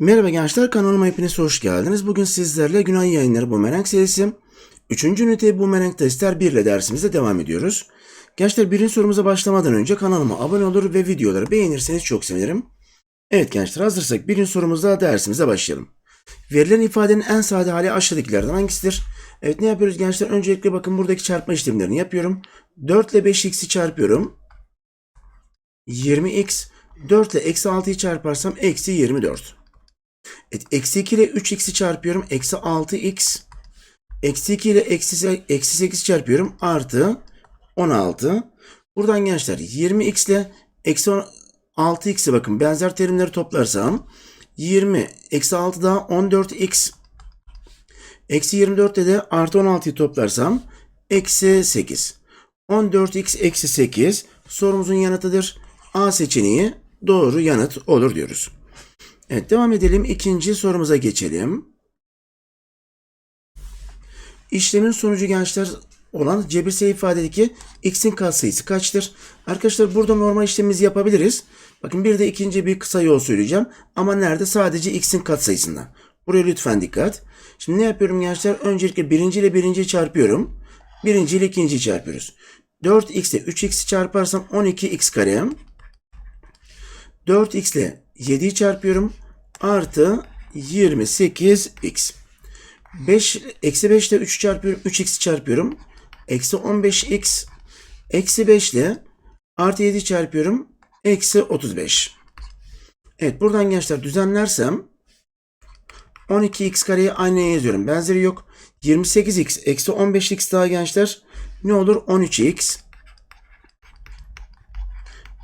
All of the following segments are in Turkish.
Merhaba gençler kanalıma hepiniz hoş geldiniz. Bugün sizlerle Günay Yayınları Bumerang serisi 3. ünite Bumerang Testler 1 ile dersimize devam ediyoruz. Gençler birinci sorumuza başlamadan önce kanalıma abone olur ve videoları beğenirseniz çok sevinirim. Evet gençler hazırsak birinci sorumuzda dersimize başlayalım. Verilen ifadenin en sade hali aşağıdakilerden hangisidir? Evet ne yapıyoruz gençler? Öncelikle bakın buradaki çarpma işlemlerini yapıyorum. 4 ile 5x'i çarpıyorum. 20x 4 ile eksi 6'yı çarparsam eksi 24. Eksi 2 ile 3x'i çarpıyorum. Eksi 6x. Eksi 2 ile eksi 8 çarpıyorum. Artı 16. Buradan gençler 20x ile eksi 6x'e bakın benzer terimleri toplarsam 20 eksi 6 daha 14x eksi 24 ile de artı 16'yı toplarsam eksi 8. 14x eksi 8 sorumuzun yanıtıdır. A seçeneği doğru yanıt olur diyoruz. Evet devam edelim. İkinci sorumuza geçelim. İşlemin sonucu gençler olan cebirsel ifadedeki x'in katsayısı kaçtır? Arkadaşlar burada normal işlemimizi yapabiliriz. Bakın bir de ikinci bir kısa yol söyleyeceğim. Ama nerede? Sadece x'in katsayısında. Buraya lütfen dikkat. Şimdi ne yapıyorum gençler? Öncelikle birinci ile birinciyi çarpıyorum. Birinci ile ikinciyi çarpıyoruz. 4x ile 3x'i çarparsam 12x kare. 4x ile 7'yi çarpıyorum. Artı 28x. 5, eksi 5 ile 3 çarpıyorum. 3x çarpıyorum. Eksi 15x. Eksi 5 ile artı 7 çarpıyorum. Eksi 35. Evet buradan gençler düzenlersem 12x kareyi aynaya yazıyorum. Benzeri yok. 28x eksi 15x daha gençler ne olur? 13x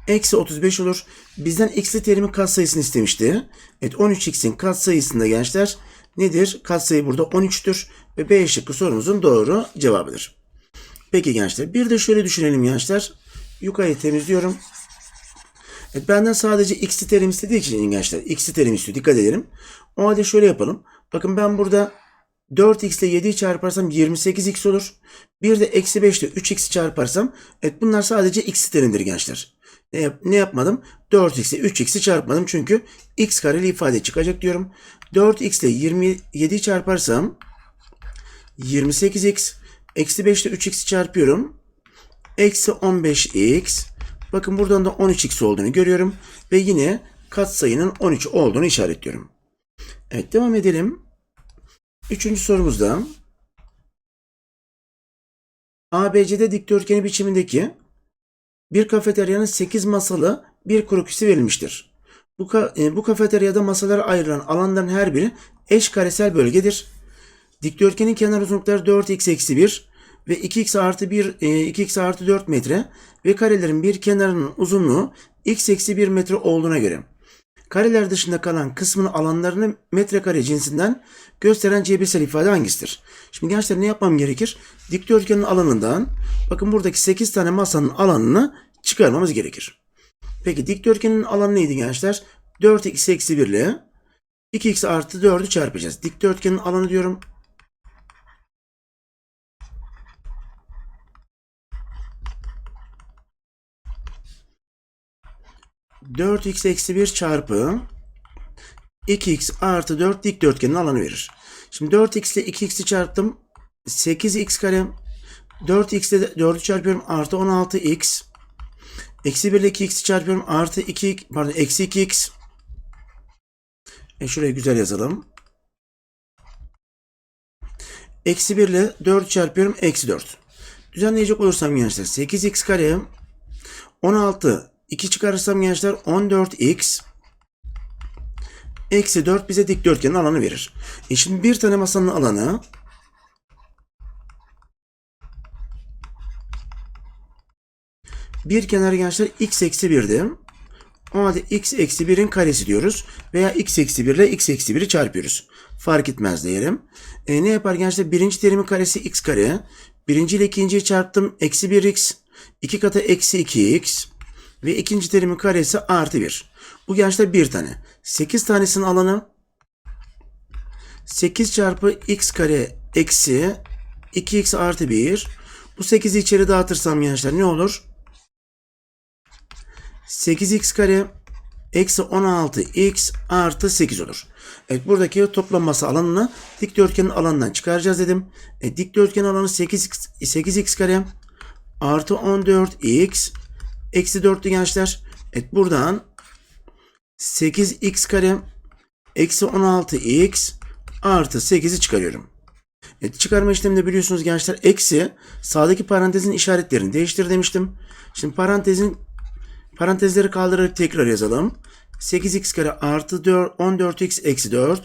eksi 35 olur. Bizden x'li terimin katsayısını istemişti. Evet 13x'in katsayısında gençler nedir? Katsayı burada 13'tür ve B şıkkı sorumuzun doğru cevabıdır. Peki gençler bir de şöyle düşünelim gençler. Yukarıyı temizliyorum. Evet, benden sadece x'li terim istediği için gençler x'li terim istiyor. Dikkat edelim. O halde şöyle yapalım. Bakın ben burada 4x ile 7'yi çarparsam 28x olur. Bir de eksi 5 ile 3x'i çarparsam evet bunlar sadece x'li terimdir gençler. Ne, yap ne yapmadım? 4x ile 3x'i çarpmadım çünkü x kareli ifade çıkacak diyorum. 4x ile 27'yi çarparsam 28x eksi 5 ile 3x'i çarpıyorum. Eksi 15x bakın buradan da 13x olduğunu görüyorum. Ve yine katsayının 13 olduğunu işaretliyorum. Evet devam edelim. Üçüncü sorumuzda ABCD dikdörtgeni biçimindeki bir kafeteryanın 8 masalı bir kroküsü verilmiştir. Bu, ka e, bu kafeteryada masalara ayrılan alanların her biri eş karesel bölgedir. Dikdörtgenin kenar uzunlukları 4x eksi 1 ve 2x artı 1, e, 2x artı 4 metre ve karelerin bir kenarının uzunluğu x eksi 1 metre olduğuna göre kareler dışında kalan kısmın alanlarını metrekare cinsinden gösteren cebirsel ifade hangisidir? Şimdi gençler ne yapmam gerekir? Dikdörtgenin alanından bakın buradaki 8 tane masanın alanını çıkarmamız gerekir. Peki dikdörtgenin alanı neydi gençler? 4x eksi 1 ile 2x artı 4'ü çarpacağız. Dikdörtgenin alanı diyorum. Dört x eksi 1 çarpı 2x artı 4 dikdörtgenin alanı verir. Şimdi 4x ile 2x'i çarptım. 8x kare. 4x ile 4'ü çarpıyorum. Artı 16x. Eksi 1 ile 2x'i çarpıyorum. Artı 2, pardon eksi 2x. E şurayı güzel yazalım. Eksi 1 ile 4 çarpıyorum. Eksi 4. Düzenleyecek olursam gençler 8x kare 16 2 çıkarırsam gençler 14x eksi 4 bize dikdörtgenin alanı verir. E şimdi bir tane masanın alanı bir kenar gençler x eksi 1'di. O halde x eksi 1'in karesi diyoruz. Veya x eksi 1 ile x eksi 1'i çarpıyoruz. Fark etmez diyelim. E, ne yapar gençler? Birinci terimin karesi x kare. Birinci ile ikinciyi çarptım. Eksi 1x. 2 katı eksi 2x. Ve ikinci terimin karesi artı 1. Bu gençler bir tane. 8 tanesinin alanı 8 çarpı x kare eksi 2x artı 1. Bu 8'i içeri dağıtırsam gençler ne olur? 8x kare eksi 16x artı 8 olur. Evet buradaki toplanması alanını dikdörtgenin alanından çıkaracağız dedim. E, dikdörtgen alanı 8x, 8x kare artı 14x eksi 4'tü gençler. Evet buradan 8x kare eksi 16x artı 8'i çıkarıyorum. Evet, çıkarma işleminde biliyorsunuz gençler eksi sağdaki parantezin işaretlerini değiştir demiştim. Şimdi parantezin parantezleri kaldırarak tekrar yazalım. 8x kare artı 4, 14x eksi 4.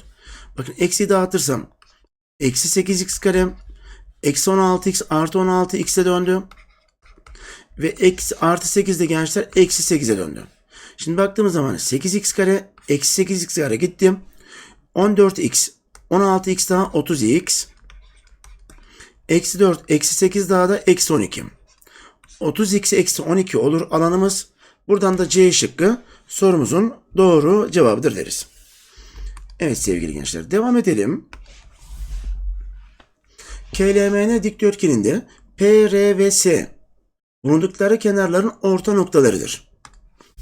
Bakın eksi dağıtırsam eksi 8x kare eksi 16x artı 16x'e döndü. Ve eksi artı 8 de gençler eksi 8'e döndü. Şimdi baktığımız zaman 8x kare eksi 8x kare gittim. 14x 16x daha 30x eksi 4 eksi 8 daha da eksi 12. 30x eksi 12 olur alanımız. Buradan da C şıkkı sorumuzun doğru cevabıdır deriz. Evet sevgili gençler devam edelim. KLMN dikdörtgeninde P, R ve S bulundukları kenarların orta noktalarıdır.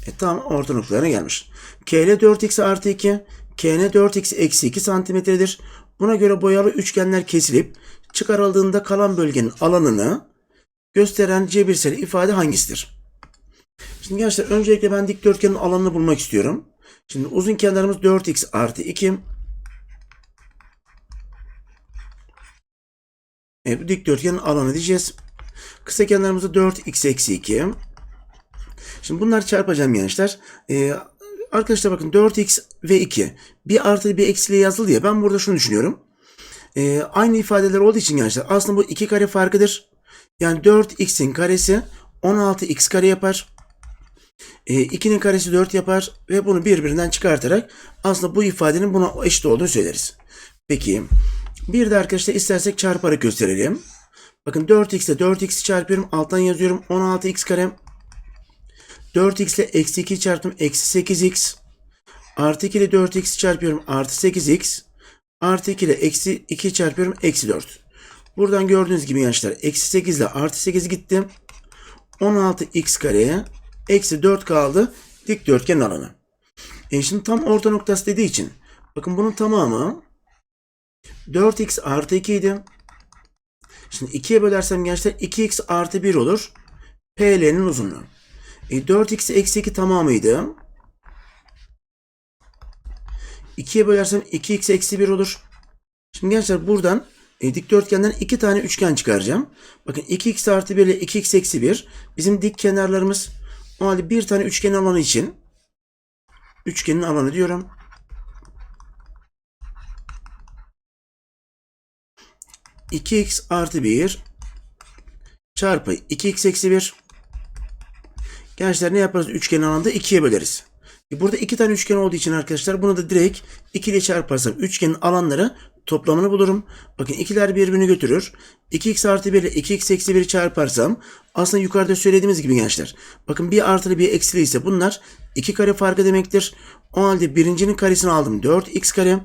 E tam orta noktalarına gelmiş. KL 4x artı 2, KN 4x eksi 2 santimetredir. Buna göre boyalı üçgenler kesilip çıkarıldığında kalan bölgenin alanını gösteren cebirsel ifade hangisidir? Şimdi gençler öncelikle ben dikdörtgenin alanını bulmak istiyorum. Şimdi uzun kenarımız 4x artı 2. Evet, bu dikdörtgenin alanı diyeceğiz. Kısa kenarımızda 4x eksi 2. Şimdi bunları çarpacağım gençler. Ee, arkadaşlar bakın 4x ve 2. Bir artı bir eksiyle yazılı ya. Ben burada şunu düşünüyorum. Ee, aynı ifadeler olduğu için gençler aslında bu iki kare farkıdır. Yani 4x'in karesi 16x kare yapar. E, 2'nin karesi 4 yapar ve bunu birbirinden çıkartarak aslında bu ifadenin buna eşit olduğunu söyleriz. Peki bir de arkadaşlar istersek çarparak gösterelim. Bakın 4x ile 4x'i çarpıyorum. Alttan yazıyorum 16x kare. 4x ile eksi 2 çarptım. Eksi 8x. Artı 2 ile 4x'i çarpıyorum. Artı 8x. Artı 2 ile eksi 2 çarpıyorum. Eksi 4. Buradan gördüğünüz gibi gençler. Eksi 8 ile artı 8 gittim. 16x kareye eksi 4 kaldı dikdörtgen alanı. E şimdi tam orta noktası dediği için bakın bunun tamamı 4x artı 2 idi. Şimdi 2'ye bölersem gençler 2x artı 1 olur. PL'nin uzunluğu. E 4x eksi 2 tamamıydı. 2'ye bölersem 2x eksi 1 olur. Şimdi gençler buradan e, dikdörtgenden iki tane üçgen çıkaracağım. Bakın 2x artı 1 ile 2x eksi 1 bizim dik kenarlarımız. O halde bir tane üçgen alanı için üçgenin alanı diyorum. X artı 1 çarpı 2x eksi 1 Gençler ne yaparız? Üçgenin alanında 2'ye böleriz. E, Burada iki tane üçgen olduğu için arkadaşlar bunu da direkt 2 ile çarparsam üçgenin alanları toplamını bulurum. Bakın ikiler birbirini götürür. 2x artı 1 ile 2x eksi 1'i çarparsam aslında yukarıda söylediğimiz gibi gençler. Bakın bir artılı bir eksili ise bunlar iki kare farkı demektir. O halde birincinin karesini aldım 4x kare.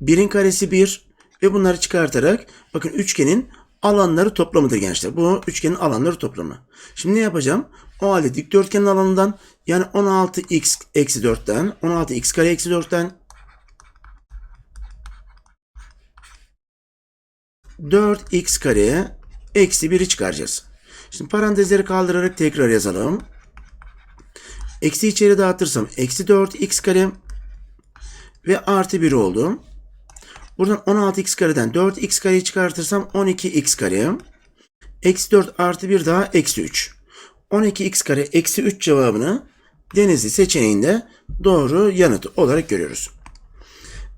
Birin karesi 1 ve bunları çıkartarak bakın üçgenin alanları toplamıdır gençler. Bu üçgenin alanları toplamı. Şimdi ne yapacağım? O halde dikdörtgenin alanından yani 16x eksi 4'ten 16x kare eksi 4'ten 4x kareye eksi 1'i çıkaracağız. Şimdi parantezleri kaldırarak tekrar yazalım. Eksi içeri dağıtırsam eksi 4x kare ve artı 1 oldu. Buradan 16x kareden 4x kareyi çıkartırsam 12x kare. Eksi 4 artı 1 daha eksi 3. 12x kare eksi 3 cevabını Denizli seçeneğinde doğru yanıt olarak görüyoruz.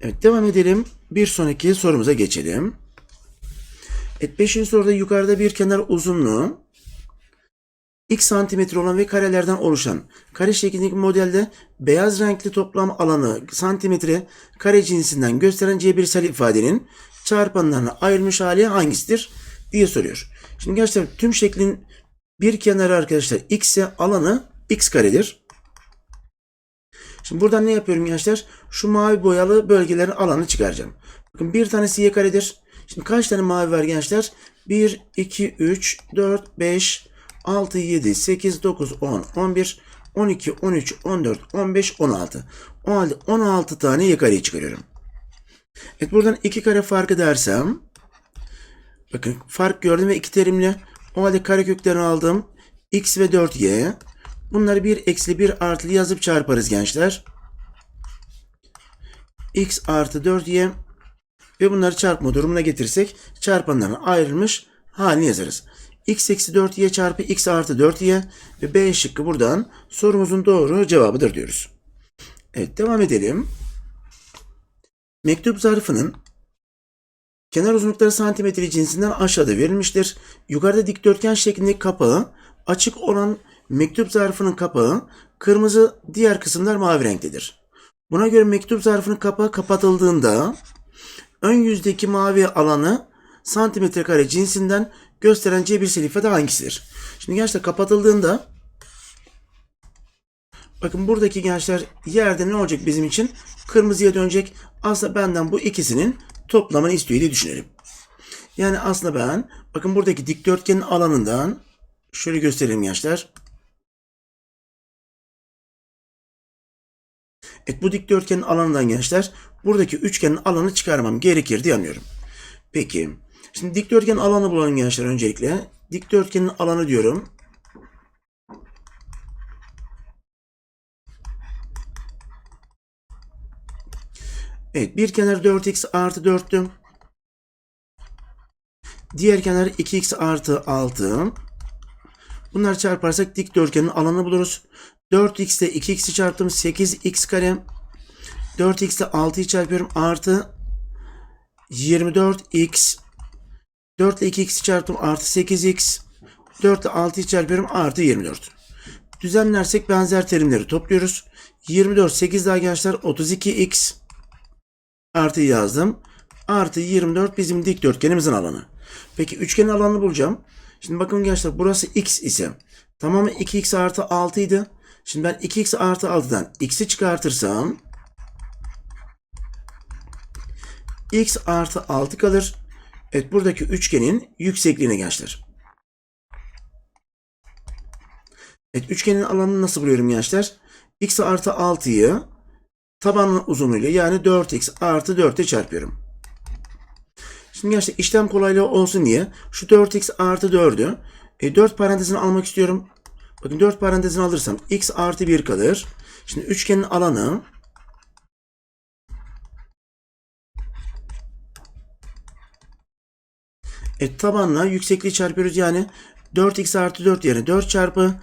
Evet devam edelim. Bir sonraki sorumuza geçelim. Evet 5. soruda yukarıda bir kenar uzunluğu x santimetre olan ve karelerden oluşan kare şeklindeki modelde beyaz renkli toplam alanı santimetre kare cinsinden gösteren cebirsel ifadenin çarpanlarına ayrılmış hali hangisidir diye soruyor. Şimdi gerçekten tüm şeklin bir kenarı arkadaşlar x ise alanı x karedir. Şimdi buradan ne yapıyorum gençler? Şu mavi boyalı bölgelerin alanı çıkaracağım. Bakın bir tanesi y karedir. Şimdi kaç tane mavi var gençler? 1, 2, 3, 4, 5, 6, 7, 8, 9, 10, 11, 12, 13, 14, 15, 16. O halde 16 tane y kareyi çıkarıyorum. Evet buradan 2 kare farkı dersem bakın fark gördüm ve iki terimli. O halde kareköklerini aldım. x ve 4y. Bunları 1 eksi 1 artılı yazıp çarparız gençler. x artı 4y ve bunları çarpma durumuna getirsek çarpanların ayrılmış halini yazarız. X eksi 4y çarpı x artı 4y ve b şıkkı buradan sorumuzun doğru cevabıdır diyoruz. Evet devam edelim. Mektup zarfının kenar uzunlukları santimetre cinsinden aşağıda verilmiştir. Yukarıda dikdörtgen şeklindeki kapağı açık olan mektup zarfının kapağı kırmızı diğer kısımlar mavi renktedir. Buna göre mektup zarfının kapağı kapatıldığında ön yüzdeki mavi alanı santimetre kare cinsinden gösteren cebirsel ifade hangisidir? Şimdi gençler kapatıldığında bakın buradaki gençler yerde ne olacak bizim için? Kırmızıya dönecek. Aslında benden bu ikisinin toplamını istiyor diye düşünelim. Yani aslında ben bakın buradaki dikdörtgenin alanından şöyle gösterelim gençler. Evet bu dikdörtgenin alanından gençler buradaki üçgenin alanı çıkarmam gerekir diye anlıyorum. Peki. Şimdi dikdörtgen alanı bulalım gençler öncelikle. Dikdörtgenin alanı diyorum. Evet bir kenar 4x artı 4'tü. Diğer kenar 2x artı 6. Bunları çarparsak dikdörtgenin alanını buluruz. 4x ile 2x'i çarptım 8x kare. 4x ile 6'yı çarpıyorum artı 24x. 4 ile 2x'i çarptım artı 8x. 4 ile 6'yı çarpıyorum artı 24. Düzenlersek benzer terimleri topluyoruz. 24 8 daha gençler 32x artı yazdım. Artı 24 bizim dikdörtgenimizin alanı. Peki üçgenin alanını bulacağım. Şimdi bakın gençler burası x ise tamamı 2x artı 6 idi. Şimdi ben 2x artı 6'dan x'i çıkartırsam x artı 6 kalır. Evet buradaki üçgenin yüksekliğine gençler. Evet üçgenin alanını nasıl buluyorum gençler? x artı 6'yı tabanın uzunluğuyla yani 4x artı 4'e çarpıyorum. Şimdi gençler işlem kolaylığı olsun diye şu 4x artı 4'ü e, 4 parantezini almak istiyorum. Bakın 4 parantezini alırsam x artı 1 kalır. Şimdi üçgenin alanı e, tabanla yüksekliği çarpıyoruz yani 4x artı 4 yerine 4 çarpı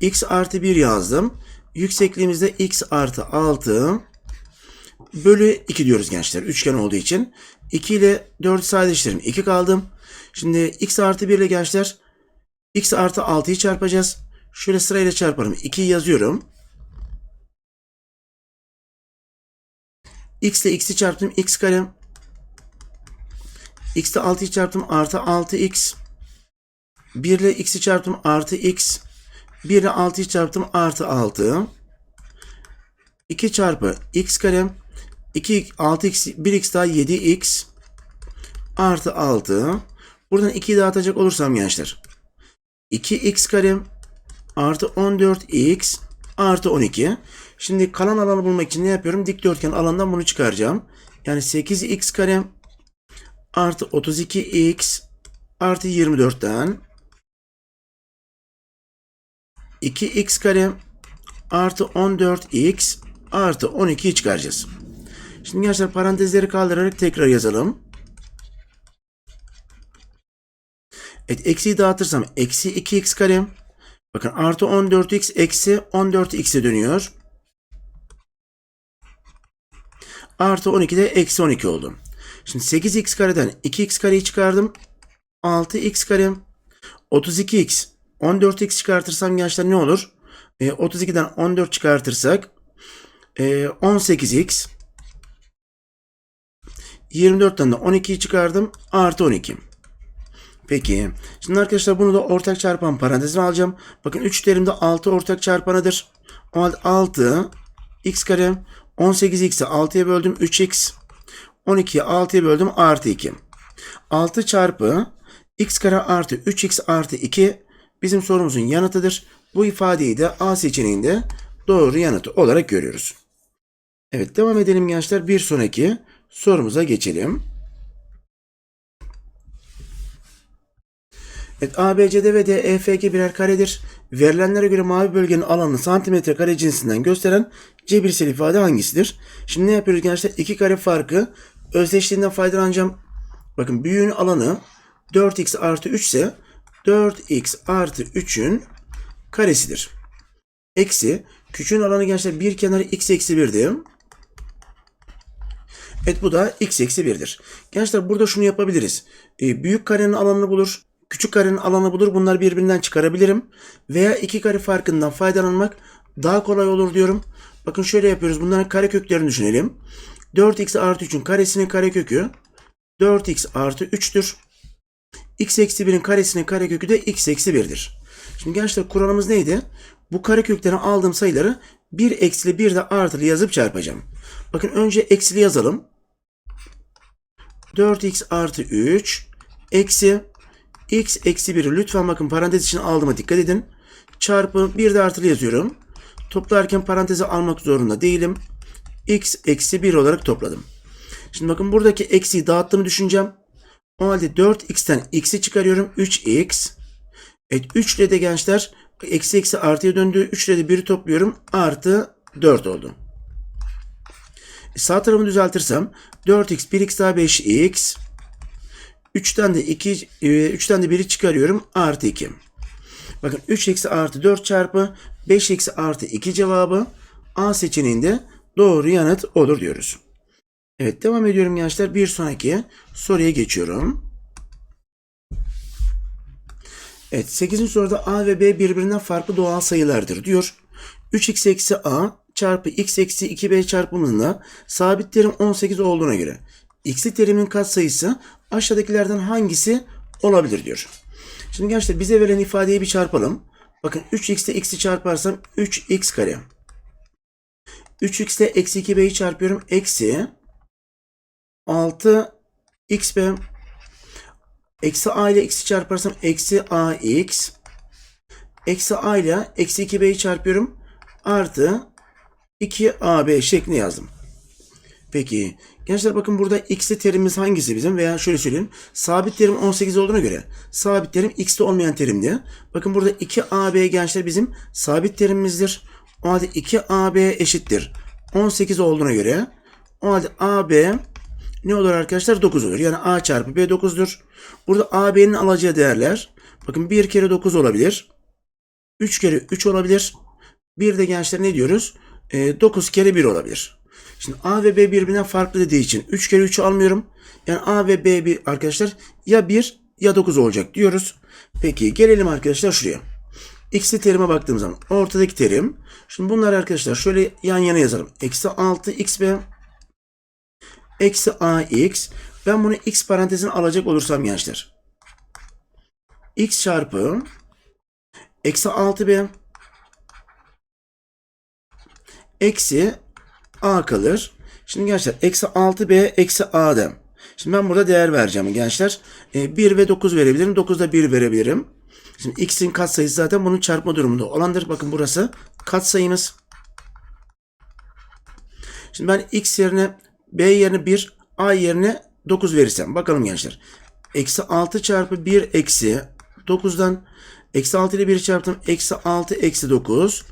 x artı 1 yazdım. Yüksekliğimizde x artı 6 bölü 2 diyoruz gençler. Üçgen olduğu için. 2 ile 4 sadeleştirelim. 2 kaldım. Şimdi x artı 1 ile gençler x artı 6'yı çarpacağız. Şöyle sırayla çarparım. 2'yi yazıyorum. x ile x'i çarptım. x kare. X ile 6'yı çarptım. Artı 6x. 1 ile x'i çarptım. Artı x. 1 ile 6'yı çarptım. Artı 6. 2 çarpı x kare. 2 6x 1x daha 7x artı 6. Buradan 2'yi dağıtacak olursam gençler. 2x kare artı 14x artı 12. Şimdi kalan alanı bulmak için ne yapıyorum? Dikdörtgen alandan bunu çıkaracağım. Yani 8x kare artı 32x artı 24'ten 2x kare artı 14x artı 12'yi çıkaracağız. Şimdi gençler parantezleri kaldırarak tekrar yazalım. Evet eksiyi dağıtırsam eksi 2x kare. Bakın artı 14x eksi 14x'e dönüyor. Artı 12 de eksi 12 oldu. Şimdi 8x kareden 2x kareyi çıkardım. 6x kare. 32x 14x çıkartırsam gençler ne olur? E, 32'den 14 çıkartırsak e, 18x 24'ten de 12'yi çıkardım. Artı 12. Peki. Şimdi arkadaşlar bunu da ortak çarpan parantezine alacağım. Bakın 3 terimde 6 ortak çarpanıdır. O halde 6 x kare 18x'i 6'ya böldüm 3x 12'yi 6'ya böldüm artı 2. 6 çarpı x kare artı 3x artı 2 bizim sorumuzun yanıtıdır. Bu ifadeyi de A seçeneğinde doğru yanıtı olarak görüyoruz. Evet devam edelim gençler. Bir sonraki sorumuza geçelim. Evet, ABCD ve DEFG birer karedir. Verilenlere göre mavi bölgenin alanını santimetre kare cinsinden gösteren cebirsel ifade hangisidir? Şimdi ne yapıyoruz gençler? İki kare farkı özdeşliğinden faydalanacağım. Bakın büyüğün alanı 4x artı 3 ise 4x artı 3'ün karesidir. Eksi küçüğün alanı gençler bir kenarı x eksi 1'di. Evet bu da x eksi 1'dir. Gençler burada şunu yapabiliriz. Ee, büyük karenin alanını bulur. Küçük karenin alanı bulur. Bunları birbirinden çıkarabilirim. Veya iki kare farkından faydalanmak daha kolay olur diyorum. Bakın şöyle yapıyoruz. Bunların kare köklerini düşünelim. 4x artı 3'ün karesinin kare kökü 4x artı 3'tür. x eksi 1'in karesinin kare kökü de x eksi 1'dir. Şimdi gençler kuralımız neydi? Bu kare köklerini aldığım sayıları 1 eksili 1 de artılı yazıp çarpacağım. Bakın önce eksili yazalım. 4x artı 3 eksi x eksi 1'i lütfen bakın parantez için aldığıma dikkat edin. Çarpı bir de artılı yazıyorum. Toplarken paranteze almak zorunda değilim. X eksi 1 olarak topladım. Şimdi bakın buradaki eksiyi dağıttığımı düşüneceğim. O halde 4x'ten x'i çıkarıyorum. 3x. Evet 3 ile de gençler eksi eksi artıya döndü. 3 ile de 1'i topluyorum. Artı 4 oldu. Sağ tarafını düzeltirsem 4x 1x daha 5x 3'ten de 2 3'ten de 1'i çıkarıyorum artı 2. Bakın 3 eksi artı 4 çarpı 5 eksi artı 2 cevabı A seçeneğinde doğru yanıt olur diyoruz. Evet devam ediyorum gençler. Bir sonraki soruya geçiyorum. Evet 8. soruda A ve B birbirinden farklı doğal sayılardır diyor. 3x eksi A çarpı x eksi 2b çarpımında sabit terim 18 olduğuna göre x'li terimin katsayısı aşağıdakilerden hangisi olabilir diyor. Şimdi gençler bize verilen ifadeyi bir çarpalım. Bakın 3x ile x'i çarparsam 3x kare. 3x ile eksi 2b'yi çarpıyorum. Eksi 6xb eksi a ile x'i çarparsam eksi ax eksi a ile eksi 2b'yi çarpıyorum. Artı 2AB şeklinde yazdım. Peki gençler bakın burada x'li terimimiz hangisi bizim veya şöyle söyleyeyim. Sabit terim 18 olduğuna göre sabit terim x'li olmayan terimdi. Bakın burada 2AB gençler bizim sabit terimimizdir. O halde 2AB eşittir. 18 olduğuna göre o halde AB ne olur arkadaşlar? 9 olur. Yani A çarpı B 9'dur. Burada AB'nin alacağı değerler bakın 1 kere 9 olabilir. 3 kere 3 olabilir. Bir de gençler ne diyoruz? 9 kere 1 olabilir. Şimdi A ve B birbirinden farklı dediği için 3 kere 3'ü almıyorum. Yani A ve B bir arkadaşlar ya 1 ya 9 olacak diyoruz. Peki gelelim arkadaşlar şuraya. X'li terime baktığım zaman ortadaki terim. Şimdi bunları arkadaşlar şöyle yan yana yazalım. Eksi 6 xb eksi ax. Ben bunu x parantezine alacak olursam gençler. x çarpı eksi 6b eksi a kalır. Şimdi gençler eksi 6b eksi a'da. Şimdi ben burada değer vereceğim gençler. E, 1 ve 9 verebilirim. 9 da 1 verebilirim. Şimdi x'in katsayısı zaten bunun çarpma durumunda olandır. Bakın burası katsayımız. Şimdi ben x yerine b yerine 1 a yerine 9 verirsem. Bakalım gençler. Eksi 6 çarpı 1 eksi 9'dan eksi 6 ile 1'i çarptım. Eksi 6 eksi 9.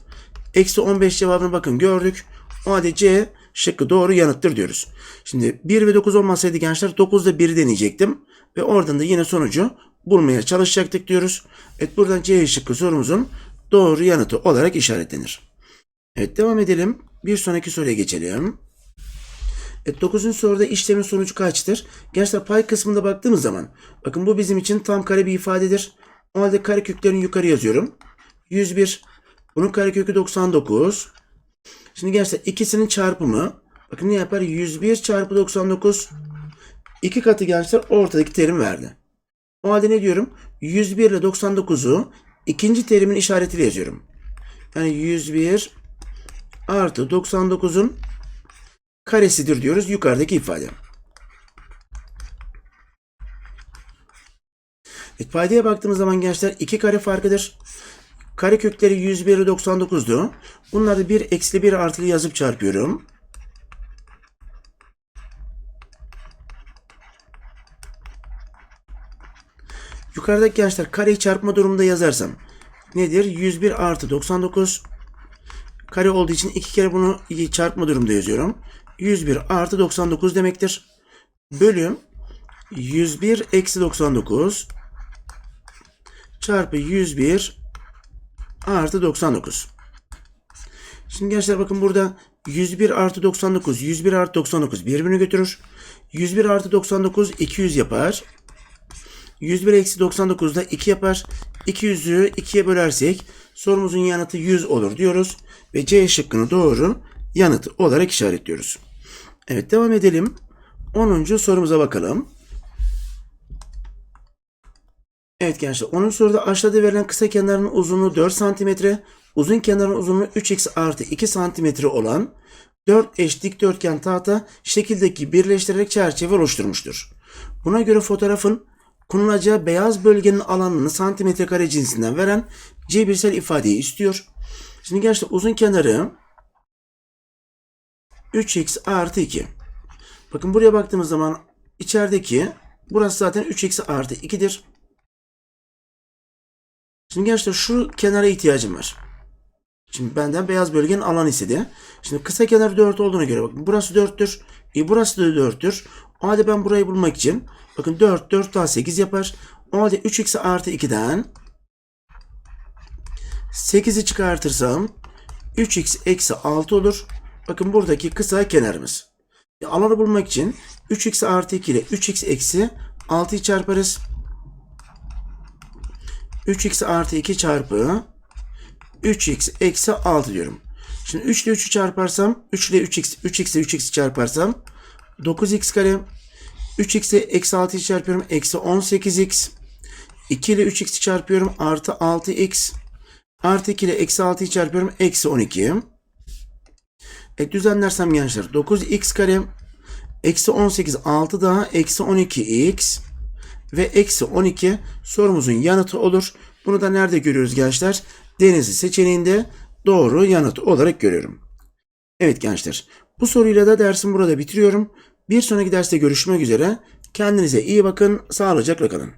Eksi 15 cevabını bakın gördük. O halde C şıkkı doğru yanıttır diyoruz. Şimdi 1 ve 9 olmasaydı gençler 9 da 1'i deneyecektim. Ve oradan da yine sonucu bulmaya çalışacaktık diyoruz. Evet buradan C şıkkı sorumuzun doğru yanıtı olarak işaretlenir. Evet devam edelim. Bir sonraki soruya geçelim. Evet 9. soruda işlemin sonucu kaçtır? Gençler pay kısmında baktığımız zaman bakın bu bizim için tam kare bir ifadedir. O halde kare köklerini yukarı yazıyorum. 101 bunun karekökü 99. Şimdi gençler ikisinin çarpımı bakın ne yapar? 101 çarpı 99 iki katı gençler ortadaki terim verdi. O halde ne diyorum? 101 ile 99'u ikinci terimin işaretiyle yazıyorum. Yani 101 artı 99'un karesidir diyoruz yukarıdaki ifade. Paydaya baktığımız zaman gençler iki kare farkıdır. Karekökleri 101 99'du. Bunları 1 eksi 1 artılı yazıp çarpıyorum. Yukarıdaki gençler kareyi çarpma durumunda yazarsam nedir? 101 artı 99 kare olduğu için iki kere bunu çarpma durumunda yazıyorum. 101 artı 99 demektir. Bölüm 101 eksi 99 çarpı 101 artı 99. Şimdi gençler bakın burada 101 artı 99, 101 artı 99 birbirini götürür. 101 artı 99 200 yapar. 101 eksi 99 da 2 yapar. 200'ü 2'ye bölersek sorumuzun yanıtı 100 olur diyoruz. Ve C şıkkını doğru yanıt olarak işaretliyoruz. Evet devam edelim. 10. sorumuza bakalım. Evet gençler 10. soruda aşağıda verilen kısa kenarın uzunluğu 4 cm, uzun kenarın uzunluğu 3x artı 2 cm olan 4 eş dikdörtgen tahta şekildeki birleştirerek çerçeve oluşturmuştur. Buna göre fotoğrafın konulacağı beyaz bölgenin alanını santimetre kare cinsinden veren cebirsel ifadeyi istiyor. Şimdi gençler uzun kenarı 3x artı 2. Bakın buraya baktığımız zaman içerideki burası zaten 3x artı 2'dir. Şimdi gençler şu kenara ihtiyacım var. Şimdi benden beyaz bölgenin alanı istedi. Şimdi kısa kenar 4 olduğuna göre bakın burası 4'tür. E burası da 4'tür. O halde ben burayı bulmak için bakın 4 4 daha 8 yapar. O halde 3x artı 2'den 8'i çıkartırsam 3x eksi 6 olur. Bakın buradaki kısa kenarımız. E, alanı bulmak için 3x artı 2 ile 3x eksi 6'yı çarparız. 3x artı 2 çarpı 3x eksi 6 diyorum. Şimdi 3 ile 3'ü çarparsam 3 ile 3x 3x ile 3x'i çarparsam 9x kare 3x'e eksi 6'yı çarpıyorum eksi 18x 2 ile 3x'i çarpıyorum artı 6x artı 2 ile eksi 6'yı çarpıyorum eksi 12 e, düzenlersem gençler 9x kare eksi 18 6 daha eksi 12x ve eksi 12 sorumuzun yanıtı olur. Bunu da nerede görüyoruz gençler? Denizli seçeneğinde doğru yanıt olarak görüyorum. Evet gençler bu soruyla da dersimi burada bitiriyorum. Bir sonraki derste görüşmek üzere. Kendinize iyi bakın. Sağlıcakla kalın.